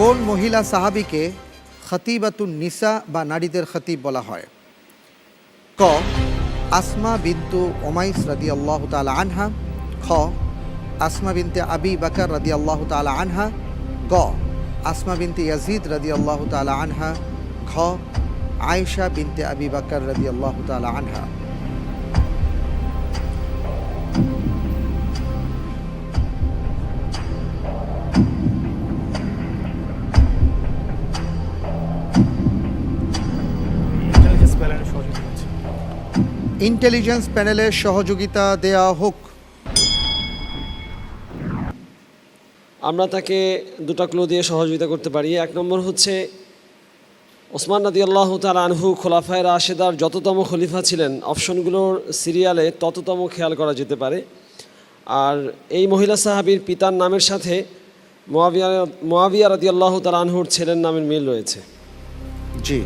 কোন মহিলা সাহাবিকে খতিবাতুন নিসা বা নারীদের খতিব বলা হয়? ক, আসমা বিন্তু ওমাইস রাদি আল্লাহ তালা আনহা। খ, আসমা বিনতে আবি বাকার রাদি আল্লাহ তালা আনহা। গ, আসমা বিনতে ইয়াজিদ রাদি আল্লাহ তালা আনহা। খ, আয়েশা বিনতে আবি বাকার রাদি আল্লাহ তালা আনহা। ইন্টেলিজেন্স প্যানেলের সহযোগিতা দেয়া হোক। আমরা তাকে দুটা ক্লু দিয়ে সহযোগিতা করতে পারি। এক নম্বর হচ্ছে ওসমান রাদি আল্লাহ তাল আনহু খোলাফায় রাশেদার যততম খলিফা ছিলেন অপশনগুলোর সিরিয়ালে তততম খেয়াল করা যেতে পারে। আর এই মহিলা সাহাবীর পিতার নামের সাথে মোয়াবিয়া মোয়াবিয়া রাদি আল্লাহ তাল আনহুর ছেলের নামের মিল রয়েছে। জি।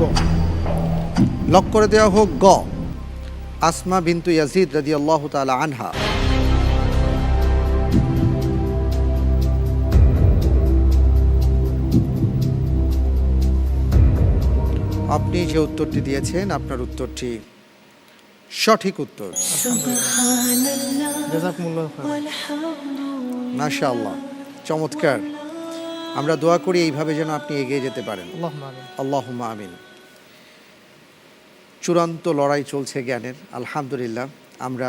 ক লক করে দেওয়া হোক গ। আসমা বিন্তু ইয়াজিদ রাদি আল্লাহ তালা আনহা। আপনি যে উত্তরটি দিয়েছেন আপনার উত্তরটি সঠিক উত্তর। মাশাআল্লাহ চমৎকার। আমরা দোয়া করি এইভাবে যেন আপনি এগিয়ে যেতে পারেন। আল্লাহ আমিন। আমিন। চূড়ান্ত লড়াই চলছে জ্ঞানের আলহামদুলিল্লাহ আমরা